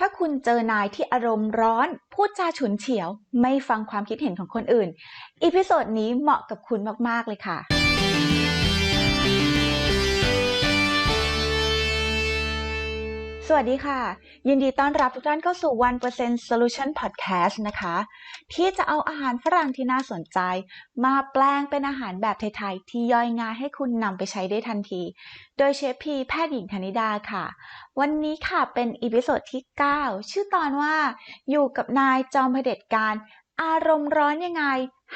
ถ้าคุณเจอนายที่อารมณ์ร้อน พูดจาฉุนเฉียว ไม่ฟังความคิดเห็นของคนอื่น อีพิโซดนี้เหมาะกับคุณมาก ๆ เลยค่ะ สวัสดีค่ะ ยินดีต้อนรับทุกท่านเข้าสู่ 1% Solution Podcast นะคะ ที่จะเอาอาหารฝรั่งที่น่าสนใจ มาแปลงเป็นอาหารแบบไทยๆที่ย่อยง่ายให้คุณนำไปใช้ได้ทันที โดยเชฟพีแพทย์หญิงธนิดาค่ะ วันนี้ค่ะเป็นอีพิโซดที่ 9 ชื่อตอนว่า อยู่กับนายจอมเผด็จการ อารมณ์ร้อนยังไง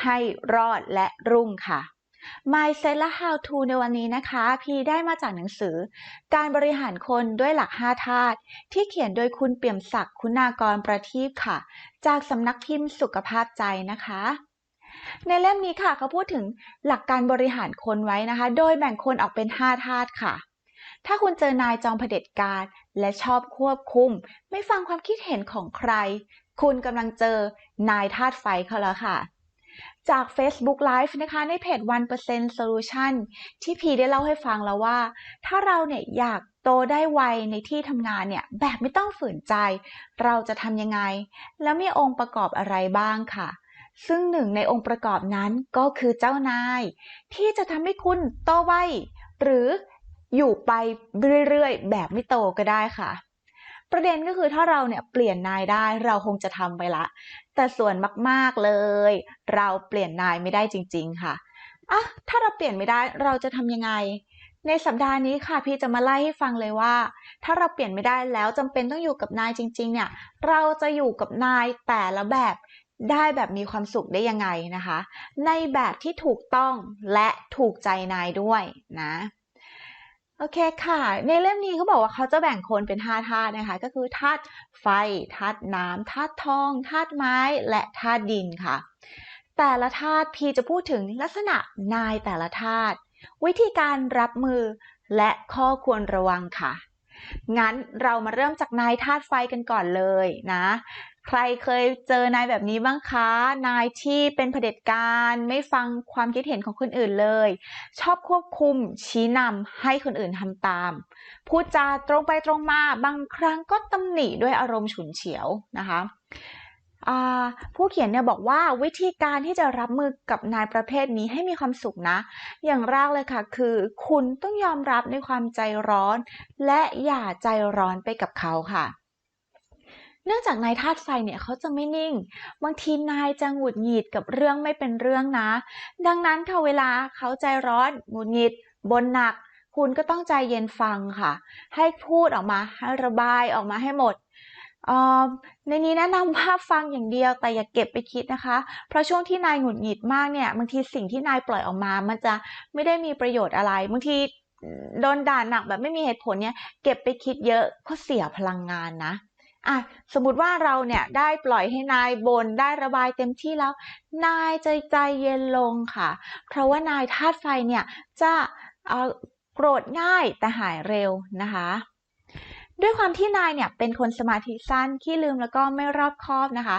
ให้รอดและรุ่งค่ะ Mindset และ How to ในวันนี้นะคะ พี่ได้มาจากหนังสือ การบริหารคนด้วยหลัก 5 ธาตุที่เขียนโดยคุณเปี่ยมศักดิ์คุณากรประทีปค่ะ จากสำนักพิมพ์สุขภาพใจนะคะ ในเล่มนี้ค่ะเขาพูดถึงหลักการบริหารคนไว้นะคะ โดยแบ่งคนออกเป็น 5 ธาตุค่ะ ถ้าคุณเจอนายจอมเผด็จการและชอบควบคุม ไม่ฟังความคิดเห็นของใคร คุณกำลังเจอนายธาตุไฟเขาแล้วค่ะ จาก Facebook Live นะคะ ในเพจ 1% Solution ที่พีได้เล่าให้ฟังแล้วว่า ถ้าเราเนี่ยอยากโตได้ไวในที่ทำงานเนี่ยแบบไม่ต้องฝืนใจ เราจะทำยังไง แล้วมีองค์ประกอบอะไรบ้างค่ะ ซึ่งหนึ่งในองค์ประกอบนั้นก็คือเจ้านาย ที่จะทำให้คุณโตไวหรืออยู่ไปเรื่อยๆ แบบไม่โตก็ได้ค่ะ ประเด็นก็คือถ้าเราเนี่ยเปลี่ยนนายได้เราคงจะทำไปละ แต่ส่วนมากๆเลย เราเปลี่ยนนายไม่ได้จริง ๆ ค่ะอะถ้าเราเปลี่ยนไม่ได้เราจะทำยังไง ในสัปดาห์นี้ค่ะ พี่จะมาไล่ให้ฟังเลยว่า ถ้าเราเปลี่ยนไม่ได้แล้วจำเป็นต้องอยู่กับนายจริง ๆ เนี่ย เราจะอยู่กับนายแต่ละแบบได้แบบมีความสุขได้ยังไงนะคะ ในแบบที่ถูกต้องและถูกใจนายด้วยนะ โอเคค่ะ ในเล่มนี้เขาบอกว่าเขาจะแบ่งคนเป็น 5 ธาตุนะคะ ก็คือธาตุไฟ ธาตุน้ำ ธาตุทอง ธาตุไม้ และธาตุดินค่ะ แต่ละธาตุพีจะพูดถึงลักษณะนายแต่ละธาตุ วิธีการรับมือ และข้อควรระวังค่ะ งั้นเรามาเริ่มจากนายธาตุไฟกันก่อนเลยนะ ใครเคยเจอนายแบบนี้บ้างคะ นายที่เป็นเผด็จการไม่ฟังความคิดเห็นของคนอื่นเลย ชอบควบคุมชี้นำให้คนอื่นทำตาม พูดจาตรงไปตรงมาบางครั้งก็ตำหนิด้วยอารมณ์ฉุนเฉียวนะคะ ผู้เขียนเนี่ยบอกว่าวิธีการที่จะรับมือกับนายประเภทนี้ให้มีความสุขนะ อย่างแรกเลยค่ะ คือคุณต้องยอมรับในความใจร้อน และอย่าใจร้อนไปกับเขาค่ะ เนื่องจากนายธาตุไฟเนี่ยเขาจะไม่นิ่ง บางทีนายจะหงุดหงิดกับเรื่องไม่เป็นเรื่องนะ ดังนั้นค่ะเวลาเขาใจร้อนหงุดหงิดบนหนักคุณก็ต้องใจเย็นฟังค่ะ ให้พูดออกมาให้ระบายออกมาให้หมด ในนี้แนะนำว่าฟังอย่างเดียวแต่อย่าเก็บไปคิดนะคะ เพราะช่วงที่นายหงุดหงิดมากเนี่ยบางทีสิ่งที่นายปล่อยออกมา มันจะไม่ได้มีประโยชน์อะไรบางทีโดนด่าหนักแบบไม่มีเหตุผลเนี่ยเก็บไปคิดเยอะก็เสียพลังงานนะอะสมมติว่าเราเนี่ยได้ปล่อยให้นายบนได้ระบายเต็มที่แล้ว นายใจใจเย็นลงค่ะ เพราะว่านายธาตุไฟเนี่ยจะโกรธง่ายแต่หายเร็วนะคะ ด้วยความที่นายเนี่ยเป็นคนสมาธิสั้นขี้ลืมแล้วก็ไม่รอบคอบนะคะ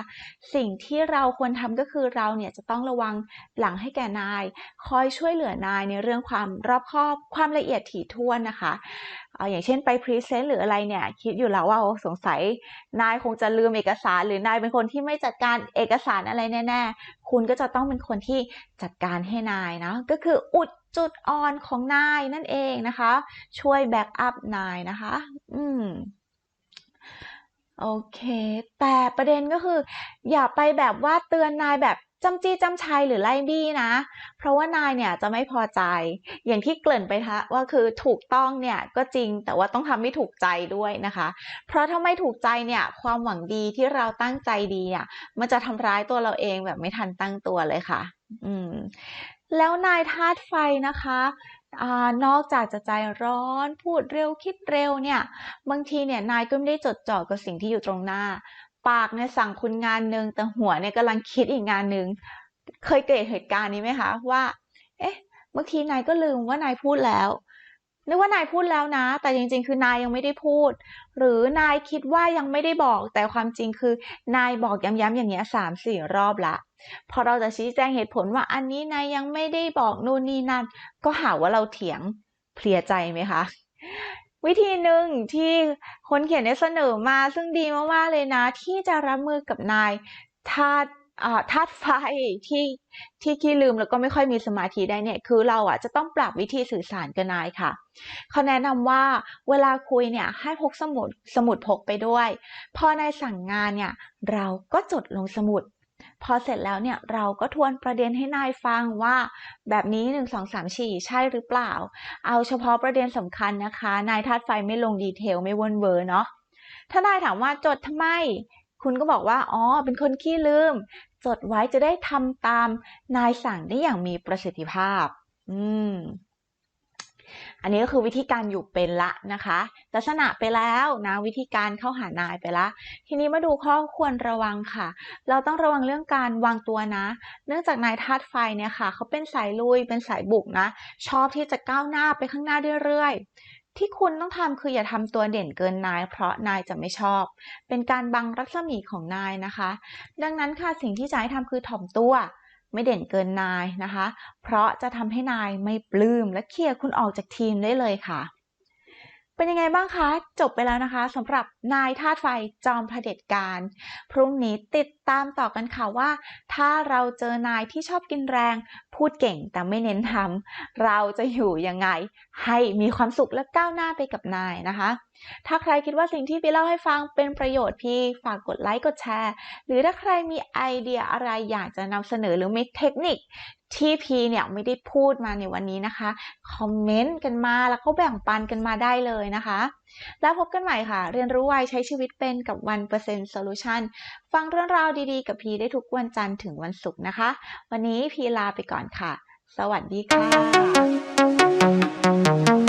สิ่งที่เราควรทำก็คือเราเนี่ยจะต้องระวังหลังให้แก่นาย คอยช่วยเหลือนายในเรื่องความรอบคอบความละเอียดถี่ถ้วนนะคะอย่างเช่นไปพรีเซนต์หรืออะไรเนี่ย คิดอยู่แล้วว่าสงสัย นายคงจะลืมเอกสาร หรือนายเป็นคนที่ไม่จัดการเอกสารอะไรแน่ ๆ คุณก็จะต้องเป็นคนที่จัดการให้นายนะก็คืออุด จุดอ่อนของนายนั่นเองนะคะ ช่วยแบ็กอัพนายนะคะ อืมโอเค แต่ประเด็นก็คือ อย่าไปแบบว่าเตือนนายแบบ จำจี้จำชัยหรือไล่บี้นะ เพราะว่านายเนี่ยจะไม่พอใจ อย่างที่เกริ่นไปทะว่าคือถูกต้องเนี่ยก็จริงแต่ว่าต้องทำให้ถูกใจด้วยนะคะ เพราะถ้าไม่ถูกใจเนี่ยความหวังดีที่เราตั้งใจดีอะมันจะทำร้ายตัวเราเองแบบไม่ทันตั้งตัวเลยค่ะ อืม แล้วนายธาตุไฟนะคะอนอกจากจะใจร้อนพูดเร็วคิดเร็วเนี่ย บางทีเนี่ยนายก็ไม่ได้จดจ่อกับสิ่งที่อยู่ตรงหน้า ปากเนี่ยสั่งคุณงานหนึ่งแต่หัวเนี่ยกำลังคิดอีกงานหนึ่งเคยเกิดเหตุการณ์นี้ไหมคะว่า เอ๊ะบางทีนายก็ลืมว่านายพูดแล้วนึกว่านายพูดแล้วนะ แต่จริงๆ คือนายยังไม่ได้พูด หรือนายคิดว่ายังไม่ได้บอก แต่ความจริงคือนายบอกย้ำๆอย่างเงี้ยสามสี่รอบละ พอเราจะชี้แจงเหตุผลว่าอันนี้นายยังไม่ได้บอกนู่นนี่นั่น ก็หาว่าเราเถียงเพลียใจไหมคะ วิธีหนึ่งที่คนเขียนได้เสนอมาซึ่งดีมากๆเลยนะ ที่จะรับมือกับนายธาตุอ่าธาตุไฟที่ที่ขี้ลืมแล้วก็ไม่ค่อยมีสมาธิได้เนี่ย คือเราอะจะต้องปรับวิธีสื่อสารกับนายค่ะเขาแนะนำว่าเวลาคุยเนี่ยให้พกสมุดสมุดพกไปด้วย พอนายสั่งงานเนี่ย เราก็จดลงสมุด พอเสร็จแล้วเนี่ยเราก็ทวนประเด็นให้นายฟังว่า แบบนี้หนึ่งสองสามสี่ใช่หรือเปล่า เอาเฉพาะประเด็นสำคัญนะคะ นายธาตุไฟไม่ลงดีเทลไม่วนเวอร์เนาะถ้านายถามว่าจดทำไม คุณก็บอกว่า อ๋อ เป็นคนขี้ลืม จดไว้จะได้ทำตามนายสั่งได้อย่างมีประสิทธิภาพ อืม อันนี้ก็คือวิธีการอยู่เป็นละนะคะ ลักษณะไปแล้วนะวิธีการเข้าหานายไปละ ทีนี้มาดูข้อควรระวังค่ะ เราต้องระวังเรื่องการวางตัวนะ เนื่องจากนายธาตุไฟเนี่ยค่ะเขาเป็นสายลุยเป็นสายบุกนะ ชอบที่จะก้าวหน้าไปข้างหน้าเรื่อยๆ ที่คุณต้องทำคืออย่าทำตัวเด่นเกินนาย เพราะนายจะไม่ชอบ เป็นการบังรัศมีของนายนะคะ ดังนั้นค่ะสิ่งที่จะให้ทำคือถ่อมตัว ไม่เด่นเกินนายนะคะ เพราะจะทำให้นายไม่ปลื้มและเคลียร์คุณออกจากทีมได้เลยค่ะ เป็นยังไงบ้างคะ จบไปแล้วนะคะสำหรับนายธาตุไฟจอมเผด็จการ พรุ่งนี้ติดตามต่อกันค่ะว่า ถ้าเราเจอนายที่ชอบกินแรง พูดเก่งแต่ไม่เน้นทำเราจะอยู่ยังไง ให้มีความสุขและก้าวหน้าไปกับนายนะคะ ถ้าใครคิดว่าสิ่งที่พี่เล่าให้ฟังเป็นประโยชน์พี่ฝากกดไลค์กดแชร์ หรือถ้าใครมีไอเดียอะไรอยากจะนำเสนอหรือมีเทคนิคที่พีเนี่ยไม่ได้พูดมาในวันนี้นะคะ คอมเมนต์กันมาแล้วก็แบ่งปันกันมาได้เลยนะคะ แล้วพบกันใหม่ค่ะ เรียนรู้ไวใช้ชีวิตเป็นกับ 1% Solution ฟังเรื่องราวดีๆ กับพีได้ทุกวันจันทร์ถึงวันศุกร์นะคะ วันนี้พีลาไปก่อนค่ะ สวัสดีค่ะ